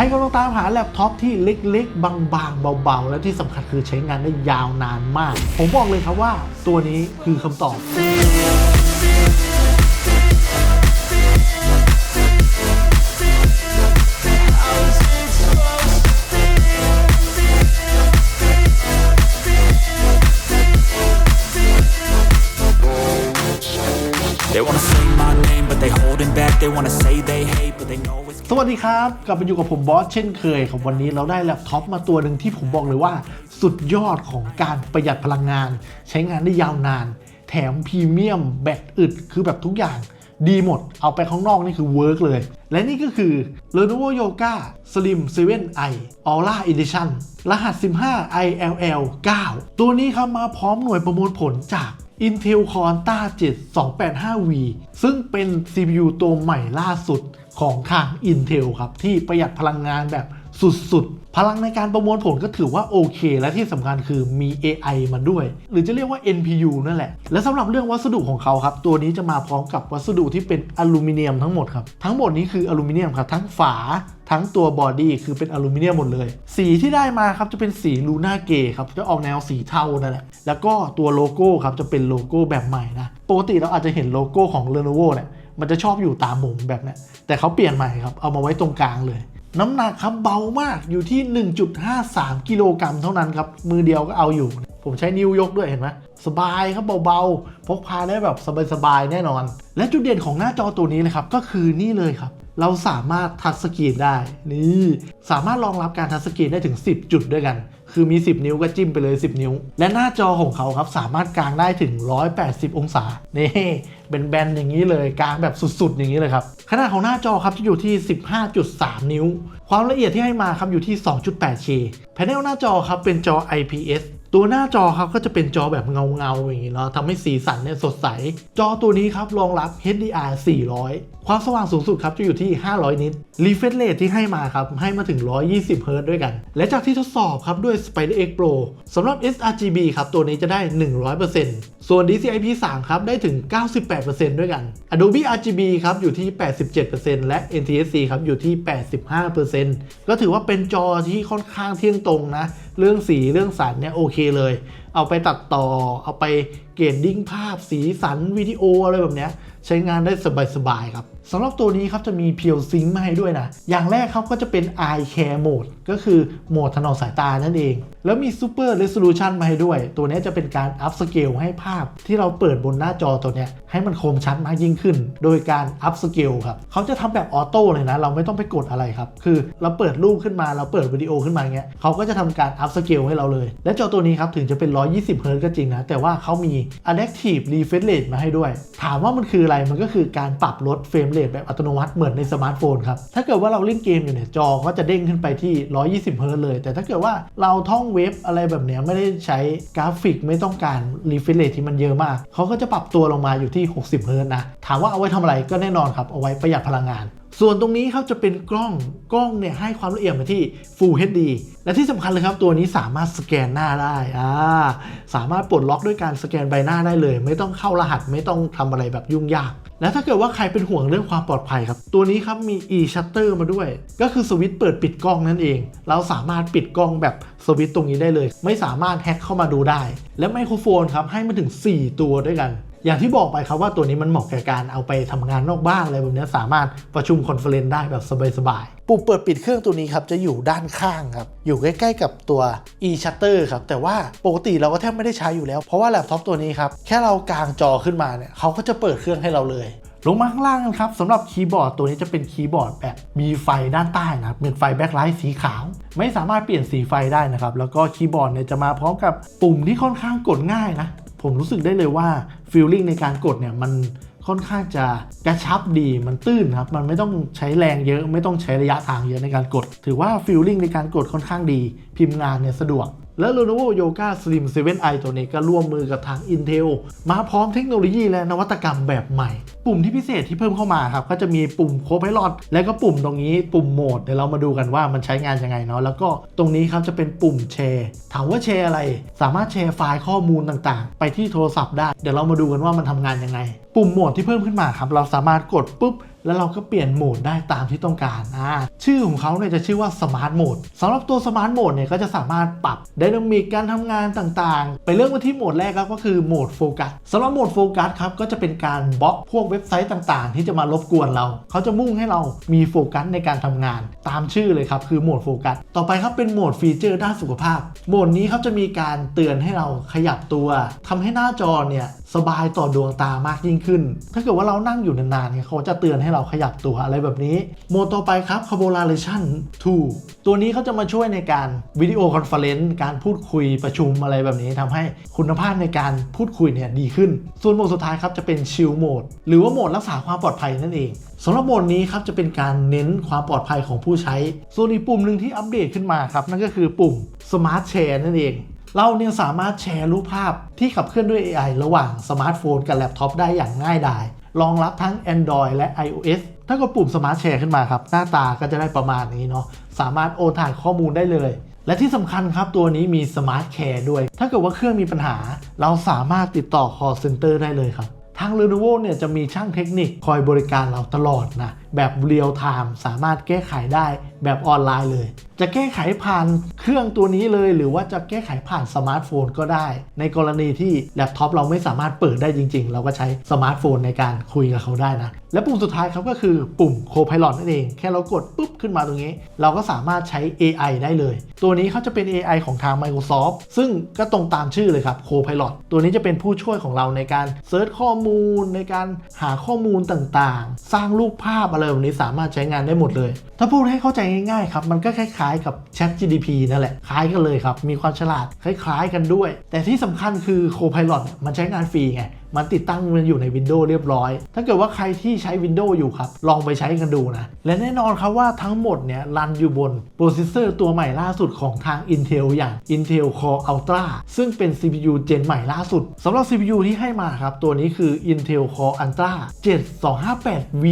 ครกำลังตามหาแล็ปท็อปที่เล็กๆ บางๆ เบาๆ และที่สำคัญคือใช้งานได้ยาวนานมาก ผมบอกเลยครับว่าตัวนี้คือคำตอบ They wanna say my name, but they holding back. They wanna say they hate, but. สวัสดีครับ กลับมาอยู่กับผมบอสเช่นเคยครับวันนี้เราได้แล็ปท็อปมาตัวหนึ่งที่ผมบอกเลยว่า สุดยอดของการประหยัดพลังงาน ใช้งานได้ยาวนาน แถมพรีเมียม แบตอึดคือแบบทุกอย่าง ดีหมดเอาไปข้างนอกนี่คือเวิร์กเลย และนี่ก็คือ Lenovo Yoga Slim 7i Aura Edition รหัส 15 ILL 9 ตัวนี้ครับมาพร้อมหน่วยประมวลผลจาก Intel Core Ultra 7 285V ซึ่งเป็น CPU ตัวใหม่ล่าสุด ของทาง Intel ครับ ที่ประหยัดพลังงานแบบสุดๆ พลังในการประมวลผลก็ถือว่าโอเค และที่สำคัญคือมี AI มาด้วย หรือจะเรียกว่า NPU นั่นแหละ และสำหรับเรื่องวัสดุของเขาครับ ตัวนี้จะมาพร้อมกับวัสดุที่เป็นอลูมิเนียมทั้งหมดครับ ทั้งหมดนี้คืออลูมิเนียมครับ ทั้งฝาทั้งตัวบอดี้คือเป็นอลูมิเนียมหมดเลย สีที่ได้มาครับจะเป็นสีลูน่าเกย์ครับ จะออกแนวสีเทานั่นแหละ แล้วก็ตัวโลโก้ครับจะเป็นโลโก้แบบใหม่นะ ปกติเราอาจจะเห็นโลโก้ของ Lenovo เนี่ย มันจะชอบอยู่ตามมุมแบบนี้แต่เขาเปลี่ยนใหม่ครับ เอามาไว้ตรงกลางเลย น้ำหนักครับเบามากอยู่ที่ 1.53 กิโลกรัมเท่านั้นครับ มือเดียวก็เอาอยู่ ผมใช้นิ้วยกด้วยเห็นไหมสบายครับเบาๆ พกพาได้แบบสบายๆ แน่นอน และจุดเด่นของหน้าจอตัวนี้เลยครับ ก็คือนี่เลยครับ เราสามารถทัชสกรีนได้ นี่ สามารถรองรับการทัชสกรีนได้ถึง 10 จุดด้วยกัน คือมี 10 นิ้วก็จิ้มไปเลย 10 นิ้ว และหน้าจอของเขาครับสามารถกางได้ถึง 180 องศานี่เป็นแบนอย่างนี้เลยกางแบบสุดๆ อย่างนี้เลยครับ ขนาดของหน้าจอครับจะอยู่ที่ 15.3 นิ้ว ความละเอียดที่ให้มาครับอยู่ที่ 2.8K แผงหน้าจอครับเป็นจอ IPS ตัวหน้าจอครับก็จะเป็นจอแบบเงาเงาๆอย่างนี้เนาะทำให้สีสันเนี่ยสดใส จอตัวนี้ครับรองรับ HDR 400 ความสว่างสูงสุดครับจะอยู่ที่ 500 นิต refresh rate ที่ให้มาครับ ให้มาถึง 120 Hz ด้วยกัน และจากที่ทดสอบครับด้วย Spider-X Pro สำหรับ sRGB ครับ ตัวนี้จะได้ 100%ส่วน DCI P3 ครับได้ถึง 98%ด้วยกัน Adobe RGB ครับอยู่ที่ 87%และ NTSC ครับอยู่ที่ 85%ก็ถือว่าเป็นจอที่ค่อนข้างเที่ยงตรงนะ เรื่องสีเรื่องสันเนี่ยโอเคเลย เอาไปตัดต่อ เอาไปเกรดดิ้งภาพสีสันวิดีโออะไรแบบเนี้ยใช้งานได้สบายๆครับสำหรับตัวนี้ครับจะมีเพียวซิงค์มาให้ด้วยนะ อย่างแรกครับก็จะเป็น Eye Care Mode ก็คือโหมดถนอมสายตานั่นเอง แล้วมี Super Resolution มาให้ด้วย ตัวนี้จะเป็นการ up scale ให้ภาพที่เราเปิดบนหน้าจอตัวนี้ให้มันคมชัดมากยิ่งขึ้น โดยการ up scale ครับเขาจะทำแบบออโต้เลยนะ เราไม่ต้องไปกดอะไรครับ คือเราเปิดรูปขึ้นมาเราเปิดวิดีโอขึ้นมาเงี้ยเขาก็จะทำการ up scale ให้เราเลย และจอตัวนี้ครับถึงจะเป็น 120 Hz ก็จริงนะ แต่ว่าเขามี adaptive refresh rate มาให้ด้วย ถามว่ามันคืออะไรมันก็คือการปรับลดเฟรมเรทแบบอัตโนมัติเหมือนในสมาร์ทโฟนครับถ้าเกิดว่าเราเล่นเกมอยู่เนี่ยจอก็จะเด้งขึ้นไปที่120 Hz เลย แต่ถ้าเกิดว่าเราท่องเว็บอะไรแบบเนี้ยไม่ได้ใช้กราฟิกไม่ต้องการ refresh rate ที่มันเยอะมาก เขาก็จะปรับตัวลงมาอยู่ที่ 60 Hz นะ ถามว่าเอาไว้ทำอะไรก็แน่นอนครับ เอาไว้ประหยัดพลังงาน ส่วนตรงนี้ครับจะเป็นกล้อง กล้องเนี่ยให้ความละเอียดมาที่ Full HD และที่สำคัญเลยครับตัวนี้สามารถสแกนหน้าได้อ่าสามารถปลดล็อกด้วยการสแกนใบหน้าได้เลย ไม่ต้องเข้ารหัสไม่ต้องทำอะไรแบบยุ่งยาก และถ้าเกิดว่าใครเป็นห่วงเรื่องความปลอดภัยครับ ตัวนี้ครับมี e-shutter มาด้วย ก็คือสวิตช์เปิดปิดกล้องนั่นเอง เราสามารถปิดกล้องแบบสวิตช์ตรงนี้ได้เลย ไม่สามารถแฮ็กเข้ามาดูได้ และไมโครโฟนครับให้มาถึง 4 ตัวด้วยกัน อย่างที่บอกไปครับว่าตัวนี้มันเหมาะแก่การเอาไปทำงานนอกบ้านอะไรแบบนี้สามารถประชุมคอนเฟอเรนซ์ได้แบบสบายๆ ปุ่มเปิดปิดเครื่องตัวนี้ครับจะอยู่ด้านข้างครับ อยู่ใกล้ๆกับตัว e-shutter ครับ แต่ว่าปกติเราก็แทบไม่ได้ใช้อยู่แล้ว เพราะว่าแล็ปท็อปตัวนี้ครับ แค่เรากางจอขึ้นมาเนี่ยเขาก็จะเปิดเครื่องให้เราเลยลงมาข้างล่างกันครับสำหรับคีย์บอร์ดตัวนี้จะเป็นคีย์บอร์ดแบบมีไฟด้านใต้นะครับเป็นไฟแบ็คไลท์สีขาว ไม่สามารถเปลี่ยนสีไฟได้นะครับ แล้วก็คีย์บอร์ดเนี่ยจะมาพร้อมกับปุ่มที่ค่อนข้างกดง่ายนะ ผมรู้สึกได้เลยว่าฟีลลิ่งในการกดเนี่ยมันค่อนข้างจะกระชับดีมันตื้นครับ มันไม่ต้องใช้แรงเยอะ ไม่ต้องใช้ระยะทางเยอะในการกด ถือว่าฟีลลิ่งในการกดค่อนข้างดี พิมพ์งานเนี่ยสะดวก และ Lenovo Yoga Slim 7i ตัวนี้ก็ร่วมมือกับทาง Intel มาพร้อมเทคโนโลยีและนวัตกรรมแบบใหม่ ปุ่มที่พิเศษที่เพิ่มเข้ามาครับ ก็จะมีปุ่ม Copilot และก็ปุ่มตรงนี้ปุ่มโหมด เดี๋ยวเรามาดูกันว่ามันใช้งานยังไงเนาะแล้วก็ตรงนี้ครับจะเป็นปุ่มแชร์ถามว่าแชร์อะไร สามารถแชร์ไฟล์ข้อมูลต่างๆ ไปที่โทรศัพท์ได้เดี๋ยวเรามาดูกันว่ามันทำงานยังไง ปุ่มโหมดที่เพิ่มขึ้นมาครับเราสามารถกดปุ๊บแล้วเราก็เปลี่ยนโหมดได้ตามที่ต้องการอ่าชื่อของเขาเนี่ยจะชื่อว่า Smart Mode สำหรับตัว Smart Mode เนี่ยก็จะสามารถปรับไดนามิกการทำงานต่างๆ ไปเริ่มกันที่โหมดแรกครับก็คือโหมดโฟกัสสำหรับโหมดโฟกัสครับก็จะเป็นการบล็อกพวกเว็บไซต์ต่างๆ ที่จะมารบกวนเรา เขาจะมุ่งให้เรามีโฟกัสในการทำงาน ตามชื่อเลยครับคือโหมดโฟกัสต่อไปครับเป็นโหมดฟีเจอร์ด้านสุขภาพ โหมดนี้เขาจะมีการเตือนให้เราขยับตัวทำให้หน้าจอเนี่ยสบายต่อดวงตามากยิ่งขึ้น ถ้าเกิดว่าเรานั่งอยู่นานๆเนี่ยเขาจะเตือนให้เราขยับตัวอะไรแบบนี้ โมดต่อไปครับ Collaboration 2ตัวนี้เขาจะมาช่วยในการวิดีโอคอนเฟอเรนซ์การพูดคุยประชุมอะไรแบบนี้ทำให้คุณภาพในการพูดคุยเนี่ยดีขึ้น ส่วนโหมดสุดท้ายครับจะเป็นชิลโหมดหรือว่าโหมดรักษาความปลอดภัยนั่นเองสำหรับโหมดนี้ครับจะเป็นการเน้นความปลอดภัยของผู้ใช้ ส่วนอีกปุ่มหนึ่งที่อัปเดตขึ้นมาครับ นั่นก็คือปุ่ม Smart Share นั่นเอง เราเนี่ยสามารถแชร์รูปภาพที่ขับเคลื่อนด้วย AI ระหว่างสมาร์ทโฟนกับแล็ปท็อปได้อย่างง่ายดาย รองรับทั้ง Android และ iOS ถ้ากดปุ่ม Smart Share ขึ้นมาครับ หน้าตาก็จะได้ประมาณนี้เนาะสามารถโอนถ่ายข้อมูลได้เลย และที่สำคัญครับตัวนี้มี Smart Care ด้วย ถ้าเกิดว่าเครื่องมีปัญหา เราสามารถติดต่อ call center ได้เลยครับ ทาง Lenovo เนี่ยจะมีช่างเทคนิคคอยบริการเราตลอดนะแบบเรียลไทม์สามารถแก้ไขได้แบบออนไลน์เลย จะแก้ไขผ่านเครื่องตัวนี้เลย หรือว่าจะแก้ไขผ่านสมาร์ทโฟนก็ได้ ในกรณีที่แล็ปท็อปเราไม่สามารถเปิดได้จริง ๆ เราก็ใช้สมาร์ทโฟนในการคุยกับเขาได้นะ และปุ่มสุดท้ายครับก็คือปุ่ม Copilot นั่นเอง แค่เรากดปุ๊บขึ้นมาตรงนี้ เราก็สามารถใช้ AI ได้เลย ตัวนี้เขาจะเป็น AI ของทาง Microsoft ซึ่งก็ตรงตามชื่อเลยครับ Copilot ตัวนี้จะเป็นผู้ช่วยของเราในการเซิร์ชข้อมูลในการหาข้อมูลต่างๆ สร้างรูปภาพอะไรแบบนี้สามารถใช้งานได้หมดเลย ถ้าพูดให้เข้าใจง่ายๆครับ มันก็คล้ายๆกับ Chat GDP นั่นแหละ คล้ายกันเลยครับ มีความฉลาดคล้ายๆกันด้วย แต่ที่สำคัญคือ Copilot มันใช้งานฟรีไง มันติดตั้งมันอยู่ใน Windows เรียบร้อย ถ้าเกิดว่าใครที่ใช้ Windows อยู่ครับ ลองไปใช้กันดูนะ และแน่นอนครับว่าทั้งหมดเนี่ยรันอยู่บนโปรเซสเซอร์ตัวใหม่ล่าสุดของทาง Intel อย่าง Intel Core Ultra ซึ่งเป็น CPU เจนใหม่ล่าสุดสำหรับ CPU ที่ให้มาครับ ตัวนี้คือ Intel Core Ultra 7258V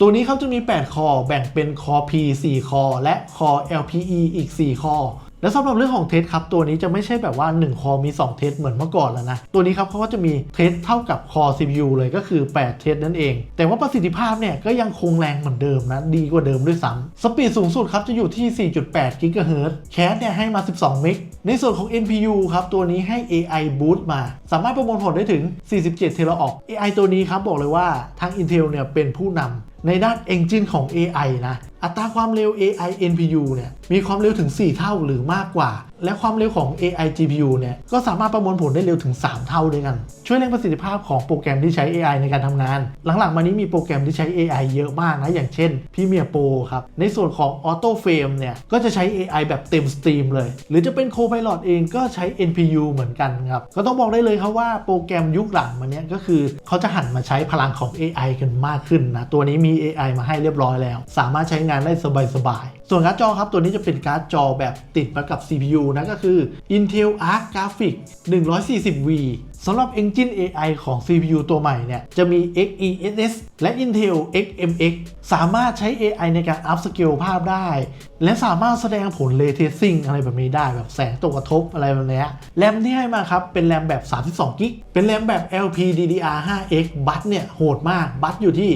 ตัวนี้เขาจะมี 8 คอแบ่งเป็น Core P 4 คอและ Core LPE อีก 4 คอ และสำหรับเรื่องของเทสครับตัวนี้จะไม่ใช่แบบว่า 1 คอมี 2 เทสเหมือนเมื่อก่อนแล้วนะ ตัวนี้ครับเขาก็จะมีเทสเท่ากับคอ CPU เลยก็คือ 8 เทสนั่นเอง แต่ว่าประสิทธิภาพเนี่ยก็ยังคงแรงเหมือนเดิมนะ ดีกว่าเดิมด้วยซ้ำสปีดสูงสุดครับจะอยู่ที่ 4.8 GHz แคสเนี่ยให้มา 12 เมกในส่วนของ NPU ครับตัวนี้ให้ AI Boost มา สามารถประมวลผลได้ถึง 47 เทราออก AI ตัวนี้ครับบอกเลยว่าทาง Intel เนี่ยเป็นผู้นำ ในด้าน Engine ของ AI นะ อัตราความเร็ว AI NPU เนี่ย มีความเร็วถึง 4 เท่าหรือมากกว่า และความเร็วของ AI GPU เนี่ยก็สามารถประมวลผลได้เร็วถึง 3 เท่าด้วยกัน ช่วยเร่งประสิทธิภาพของโปรแกรมที่ใช้ AI ในการทำงาน หลังๆ มานี้มีโปรแกรมที่ใช้ AI เยอะมากนะ อย่างเช่น Premiere Pro ครับ ในส่วนของ Auto Frame เนี่ย ก็จะใช้ AI แบบเต็มสตรีมเลย หรือจะเป็น Copilot เองก็ใช้ NPU เหมือนกันครับ ก็ต้องบอกได้เลยครับว่าโปรแกรมยุคหลังมาเนี้ยก็คือเขาจะหันมาใช้พลังของ AI กันมากขึ้นนะ ตัวนี้มี AI มาให้เรียบร้อยแล้ว สามารถใช้งานได้สบาย ส่วนการ์ดจอครับ ตัวนี้จะเป็นการ์ดจอแบบติดมากับ CPU นะก็คือ Intel Arc Graphics 140V สำหรับ Engine AI ของ CPU ตัวใหม่เนี่ย จะมี XeSS และ Intel XMX สามารถใช้ AI ในการ up scale ภาพได้ และสามารถแสดงผล Ray Tracing อะไรแบบนี้ได้แบบแสงตกกระทบอะไรแบบนี้แรมที่ให้มาครับ เป็นแรมแบบ 32 กิก เป็นแรมแบบ LPDDR5X บัตเนี่ย โหดมาก บัตอยู่ที่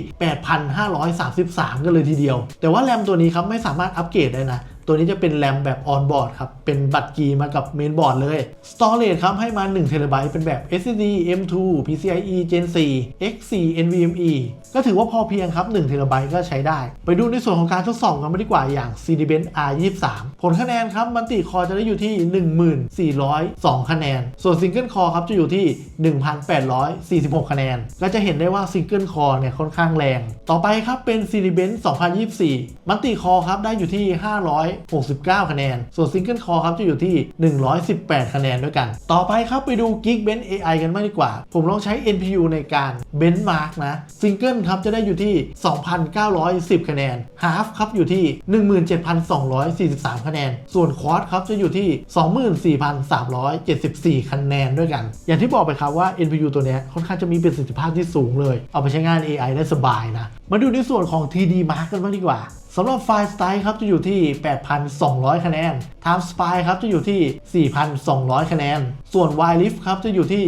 8,533 กันเลยทีเดียว แต่ว่าแรมตัวนี้ครับไม่สามารถอัปเกรดได้นะ ตัวนี้จะเป็นแรมแบบออนบอร์ดครับ เป็นบัตรกีมากับเมนบอร์ดเลย Storage ครับ ให้มา1 t b เป็นแบบ SSD M2 PCIe Gen 4 X4 NVMe ก็ถือว่าพอเพียงครับ1 t b ก็ใช้ได้ ไปดูในส่วนของการทดสอบกันไม่ดีกว่าอย่าง Cinebench R23 ผลคะแนนครับมันติคอจะได้อยู่ที่ 1402 คะแนน ส่วนซิงเกิลคอครับจะอยู่ที่ 1846 คะแนน ก็จะเห็นได้ว่าซิงเกิลคอเนี่ยค่อนข้างแรง ต่อไปครับเป็น Cinebench 2024 มันติคอครับได้อยู่ที่69 คะแนน ส่วนซิงเกิลคอครับจะอยู่ที่ 118 คะแนนด้วยกัน ต่อไปครับไปดู Geekbench AI กันมากดีกว่า ผมลองใช้ NPU ในการ benchmark นะซิงเกิลครับจะได้อยู่ที่ 2,910 คะแนน Half ครับอยู่ที่ 17,243 คะแนน ส่วน Quad ครับจะอยู่ที่ 24,374 คะแนนด้วยกัน อย่างที่บอกไปครับว่า NPU ตัวนี้ค่อนข้างจะมีประสิทธิภาพที่สูงเลย เอาไปใช้งาน AI ได้สบายนะ มาดูในส่วนของ TD Mark กันบ้างดีกว่า สำหรับไฟล์สไตล์ครับจะอยู่ที่ 8,200 คะแนน Time Spy ครับจะอยู่ที่ 4,200 คะแนน ส่วน y l i f t ครับจะอยู่ที่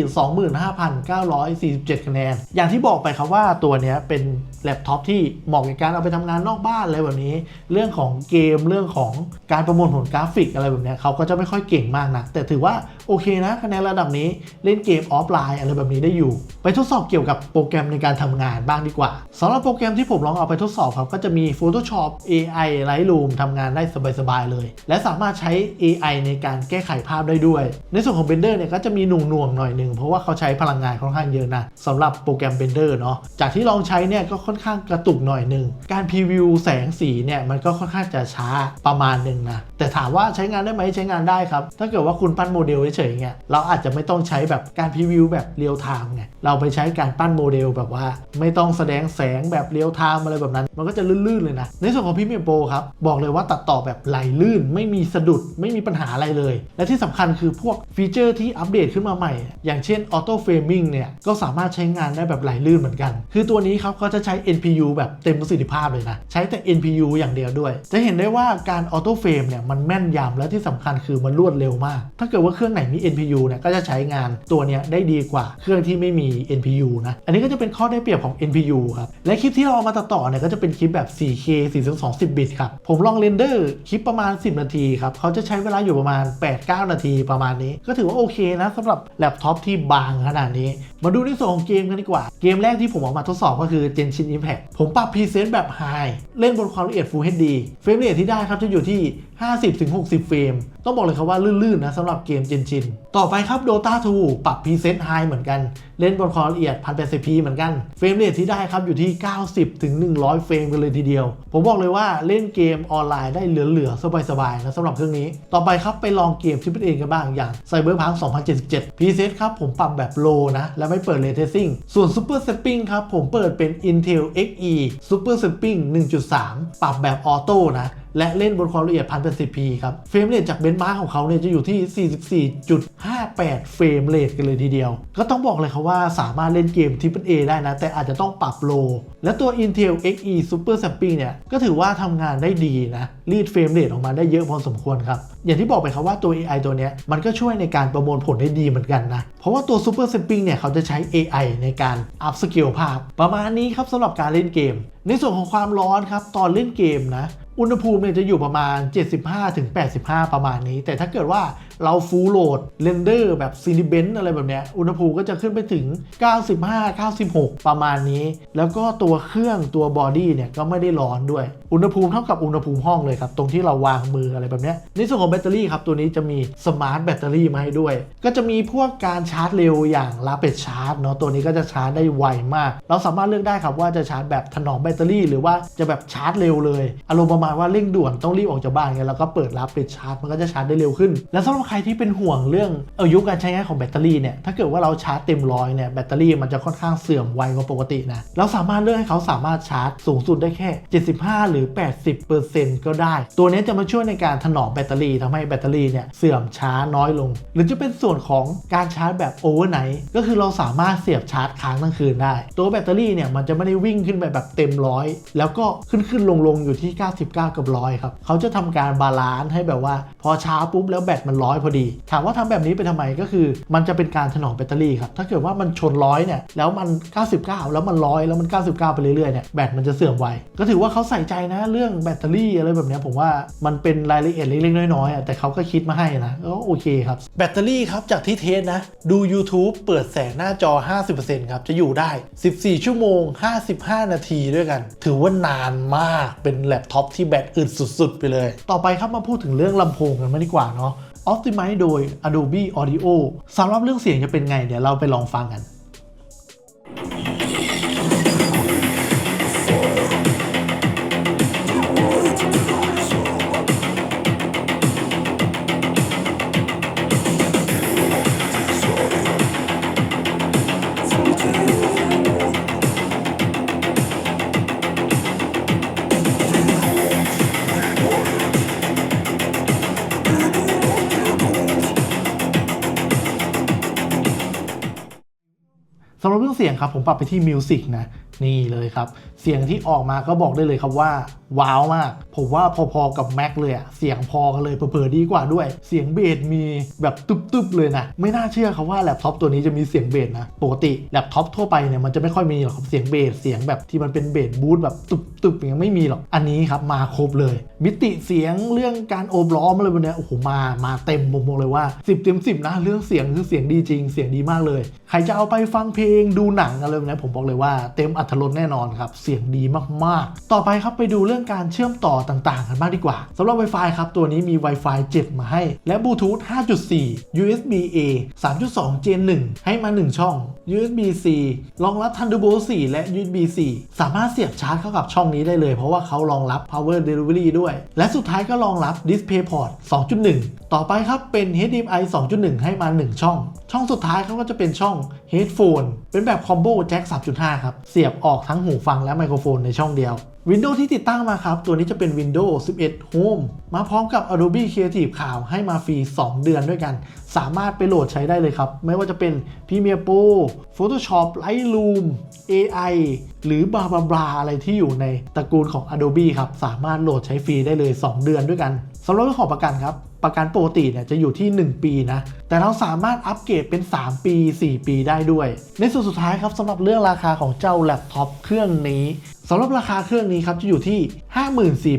25,947 คะแนน อย่างที่บอกไปครับว่าตัวนี้เป็นแล็ปท็อปที่เหมาะกับการเอาไปทำงานนอกบ้านอะไรแบบนี้ เรื่องของเกมเรื่องของการประมวลผลกราฟิกอะไรแบบนี้เขาก็จะไม่ค่อยเก่งมากนะแต่ถือว่าโอเคนะคะแนนระดับนี้เล่นเกมออฟไลน์อะไรแบบนี้ได้อยู่ ไปทดสอบเกี่ยวกับโปรแกรมในการทำงานบ้างดีกว่าสำหรับโปรแกรมที่ผมลองเอาไปทดสอบครับก็จะมี Photoshop AI Lightroom ทำงานได้สบายๆเลย และสามารถใช้ AI ในการแก้ไขภาพได้ด้วย ในส่วนของ Blender เนี่ยก็จะมีหน่วงๆหน่อยหนึ่งเพราะว่าเขาใช้พลังงานค่อนข้างเยอะนะสำหรับโปรแกรม Blender เนาะจากที่ลองใช้เนี่ยก็ค่อนข้างกระตุกหน่อยหนึ่ง การพรีวิวแสงสีเนี่ยมันก็ค่อนข้างจะช้าประมาณหนึ่งนะ แต่ถามว่าใช้งานได้ไหมใช้งานได้ครับ ถ้าเกิดว่าคุณปั้นโมเดลเฉยๆเงี้ยเราอาจจะไม่ต้องใช้แบบการพรีวิวแบบเรียลไทม์ไงเราไปใช้การปั้นโมเดลแบบว่า ไม่ต้องแสดงแสงแบบเรียลไทม์อะไรแบบนั้น มันก็จะลื่นๆเลยนะ ในส่วนของ Premiere Pro ครับบอกเลยว่าตัดต่อแบบไหลลื่น ไม่มีสะดุดไม่มีปัญหาอะไรเลย และที่สำคัญคือพวกฟีเจอร์ที่อัปเดตขึ้นมาใหม่ อย่างเช่น Auto Framing เนี่ยก็สามารถใช้งานได้แบบไหลลื่นเหมือนกัน คือตัวนี้ครับเขาจะใช้ NPU แบบเต็มประสิทธิภาพเลยนะ ใช้แต่ NPU อย่างเดียวด้วย จะเห็นได้ว่าการ Auto Frame เนี่ยมันแม่นยำและที่สำคัญคือมันรวดเร็วมาก ถ้าเกิดว่าเครื่องไหนมี NPU เนี่ยก็จะใช้งานตัวเนี้ยได้ดีกว่าเครื่องที่ไม่มี NPU นะ อันนี้ก็จะเป็นข้อได้เปรียบของ NPU ครับ และคลิปที่เราเอามาตัดต่อเนี่ยก็จะเป็นคลิปแบบ 4K 420บิตครับ ผมลองเรนเดอร์คลิปประมาณ 10 นาทีครับ เขาจะใช้เวลาอยู่ประมาณ 8-9 นาทีประมาณนี้ ก็ถือว่าโอเคนะสำหรับแล็ปท็อปที่บางขนาดนี้ มาดูในส่วนของเกมกันดีกว่า เกมแรกที่ผมเอามาทดสอบก็คือ Genshin Impact ผมปรับพรีเซนต์แบบ High เล่นบนความละเอียด Full HD เฟรมเรทที่ได้ครับจะอยู่ที่ 50-60 เฟรม ต้องบอกเลยครับว่าลื่นๆนะสำหรับเกม Genshin ต่อไปครับ Dota 2 ปรับพรีเซนต์ High เหมือนกัน เล่นบนความละเอียด 1080p เหมือนกัน เฟรมเรทที่ได้ครับอยู่ที่ 90-100 เฟรมกันเลยทีเดียว ผมบอกเลยว่าเล่นเกมออนไลน์ได้เหลือๆ สบายๆนะสำหรับเครื่องนี้ ต่อไปครับไปลองเกมที่เป็นเองกันบ้างอย่าง Cyberpunk 2077 preset ครับผมปรับแบบ low นะและไม่เปิด ray tracing ส่วน Super Stepping ครับผมเปิดเป็น Intel Xe Super Stepping 1.3 ปรับแบบออโต้นะ และเล่นบนความละเอียด 1080p ครับ เฟรมเรทจากเบนช์มาร์กของเขาเนี่ยจะอยู่ที่ 44.58 เฟรมเรทกันเลยทีเดียว ก็ต้องบอกเลยครับว่าสามารถเล่นเกม Triple A ได้นะ แต่อาจจะต้องปรับโล และตัว Intel Xe Super Sampling เนี่ย ก็ถือว่าทำงานได้ดีนะ รีดเฟรมเรทออกมาได้เยอะพอสมควรครับ อย่างที่บอกไปครับว่าตัว AI ตัวนี้มันก็ช่วยในการประมวลผลได้ดีเหมือนกันนะ เพราะว่าตัว Super Sampling เนี่ยเขาจะใช้ AI ในการ up scale ภาพ ประมาณนี้ครับสำหรับการเล่นเกม ในส่วนของความร้อนครับตอนเล่นเกมนะ อุณหภูมิเนี่ยจะอยู่ประมาณ 75-85 ประมาณนี้ แต่ถ้าเกิดว่า เราฟูลโหลดเรนเดอร์แบบซีนิเบนอะไรแบบเนี้ยอุณหภูมิก็จะขึ้นไปถึง 95-96 ประมาณนี้ แล้วก็ตัวเครื่องตัวบอดี้เนี่ยก็ไม่ได้ร้อนด้วย อุณหภูมิเท่ากับอุณหภูมิห้องเลยครับ ตรงที่เราวางมืออะไรแบบเนี้ยในส่วนของแบตเตอรี่ครับ ตัวนี้จะมีสมาร์ทแบตเตอรี่มาให้ด้วย ก็จะมีพวกการชาร์จเร็วอย่างลาเป d ชาร์จเนาะตัวนี้ก็จะชาร์จได้ไวมาก เราสามารถเลือกได้ครับว่าจะชาร์จแบบถนอมแบตเตอรี่ หรือว่าจะแบบชาร์จเร็วเลยอารมณ์ประมาณว่าเร่งด่วนต้องรีบออกจากบ้านไงแล้วก็เปิดรับปิดชาร์จมันก็จะชาร์จได้เร็วขึ้น และสำหรับใครที่เป็นห่วงเรื่องอายุการใช้งานของแบตเตอรี่เนี่ยถ้าเกิดว่าเราชาร์จเต็มร้อยเนี่ยแบตเตอรี่มันจะค่อนข้างเสื่อมไวกว่าปกตินะเราสามารถเลือกให้เขาสามารถชาร์จสูงสุดได้แค่ 75 หรือ 80%ก็ได้ ตัวนี้จะมาช่วยในการถนอมแบตเตอรี่ทำให้แบตเตอรี่เนี่ยเสื่อมช้าน้อยลง หรือจะเป็นส่วนของการชาร์จแบบโอเวอร์ไนท์ก็คือเราสามารถเสียบชาร์จค้างทั้งคืนได้ ตัวแบตเตอรี่เนี่ยมันจะไม่ได้วิ่งขึ้นไปแบบเต็มร้อยแล้วก็ขึ้นขึ้นลงลงอยู่ที่ 99 กับร้อยครับเขาจะทำการบาลานซ์ให้แบบว่า พอช้าปุ๊บแล้วแบตมันร้อยพอดี ถามว่าทำแบบนี้ไปทำไมก็คือ มันจะเป็นการถนอมแบตเตอรี่ครับ ถ้าเกิดว่ามันชนร้อยเนี่ยแล้วมัน 99 แล้วมันร้อยแล้วมัน 99 ไปเรื่อยๆเนี่ยแบตมันจะเสื่อมไว ก็ถือว่าเขาใส่ใจนะเรื่องแบตเตอรี่อะไรแบบนี้ผมว่ามันเป็นรายละเอียดเล็กๆน้อยๆอะแต่เขาก็คิดมาให้นะก็โอเคครับแบตเตอรี่ครับจากที่เทสนะดู YouTube เปิดแสงหน้าจอ 50%ครับจะอยู่ได้ 14 ชั่วโมง 55 นาทีด้วยกัน ถือว่านานมากเป็นแล็ปท็อปที่แบตอึดสุดๆ ไปเลย ต่อไปครับมาพูดถึงเรื่องลำโพงกันมาดีกว่าเนาะ Optimize โดย Adobe Audio สำหรับเรื่องเสียงจะเป็นไง เดี๋ยวเราไปลองฟังกัน เสียงครับผมปรับไปที่มิวสิกนะนี่เลยครับ สียงสียงที่ออกมาก็บอกได้เลยครับว่า ว้าวมาก ผมว่าพอๆกับแม็กเลยอะเสียงพอกันเลยเผลอๆดีกว่าด้วย เสียงเบสมีแบบตึบๆเลยนะ ไม่น่าเชื่อครับว่าแล็ปท็อปตัวนี้จะมีเสียงเบสนะ ปกติแล็ปท็อปทั่วไปเนี่ยมันจะไม่ค่อยมีหรอกครับเสียงเบสเสียงแบบที่มันเป็นเบสบูทแบบตึบๆอย่างไม่มีหรอกอันนี้ครับมาครบเลย มิติเสียงเรื่องการโอบล้อมอะไรแบบเนี้ยโอ้โหมามาเต็มผมบอกเลยว่า 10เต็ม10นะเรื่องเสียงคือเสียงดีจริง เสียงดีมากเลย ใครจะเอาไปฟังเพลงดูหนังอะไรแบบนี้ผมบอกเลยว่าเต็มอัตรสแน่นอนครับเสียงดีมากๆ ต่อไปครับไปดูเรื่องการเชื่อมต่อต่างๆ กันบ้างดีกว่าสำหรับ Wi-Fi ครับตัวนี้มี Wi-Fi 7 มาให้ และ Bluetooth 5.4 USB A 3.2 Gen 1 ให้มา 1 ช่อง USB C รองรับ Thunderbolt 4 และ USB C สามารถเสียบชาร์จเข้ากับช่องนี้ได้เลย เพราะว่าเขารองรับ Power Delivery ด้วย และสุดท้ายก็รองรับ DisplayPort 2.1 ต่อไปครับเป็น HDMI 2.1 ให้มา 1 ช่องช่องสุดท้ายเขาก็จะเป็นช่อง Headphone เป็นแบบคอมโบแจ็ค3.5 ครับ เสียบออกทั้งหูฟังและไมโครโฟนในช่องเดียว Windows ที่ติดตั้งมาครับ ตัวนี้จะเป็น Windows 11 Home มาพร้อมกับ Adobe Creative Cloud ให้มาฟรี 2 เดือนด้วยกัน สามารถไปโหลดใช้ได้เลยครับ ไม่ว่าจะเป็น Premiere Pro Photoshop Lightroom AI หรือบาบาบาอะไรที่อยู่ในตระกูลของ Adobe ครับ สามารถโหลดใช้ฟรีได้เลย 2 เดือนด้วยกันสำหรับเรื่องของประกันครับ ประกันปกติเนี่ยจะอยู่ที่ 1 ปีนะ แต่เราสามารถอัปเกรดเป็น 3 ปี 4 ปีได้ด้วย ในส่วนสุดท้ายครับสำหรับเรื่องราคาของเจ้าแล็ปท็อปเครื่องนี้สำหรับราคาเครื่องนี้ครับจะอยู่ที่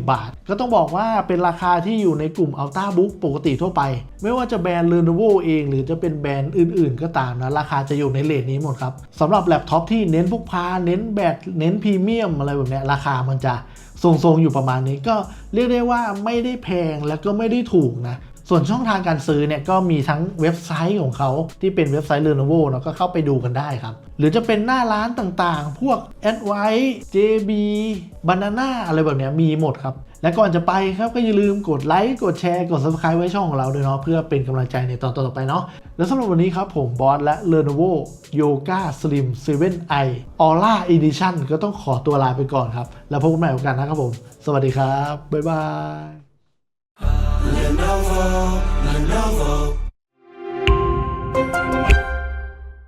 54,990 บาท ก็ต้องบอกว่าเป็นราคาที่อยู่ในกลุ่ม Ultrabook ปกติทั่วไป ไม่ว่าจะแบรนด์ Lenovo เอง หรือจะเป็นแบรนด์อื่นๆ ก็ตามนะ ราคาจะอยู่ในเลทนี้หมดครับสำหรับแล็ปท็อปที่เน้นพกพา เน้นแบตเน้นพรีเมียมอะไรแบบเนี้ยราคามันจะ ทรงๆอยู่ประมาณนี้ก็เรียกได้ว่าไม่ได้แพงแล้วก็ไม่ได้ถูกนะส่วนช่องทางการซื้อเนี่ยก็มีทั้งเว็บไซต์ของเขาที่เป็นเว็บไซต์ Lenovo เนาะก็เข้าไปดูกันได้ครับ หรือจะเป็นหน้าร้านต่างๆ พวก a d w i s e JB Banana อะไรแบบเนี้ยมีหมดครับ และก่อนจะไปครับก็อย่าลืมกดไลค์กดแชร์กด subscribe ไว้ช่องของเราด้วยเนาะเพื่อเป็นกำลังใจในตอนต่อไปเนาะแล้วสำหรับวันนี้ครับผมบอสและเลโนโวโยกาสลิมเซเว่นไอออร่าอีดิชั่นก็ต้องขอตัวลาไปก่อนครับ แล้วพบกันใหม่โอกาสหน้าครับผม สวัสดีครับ บ๊ายบาย Lenovo Lenovo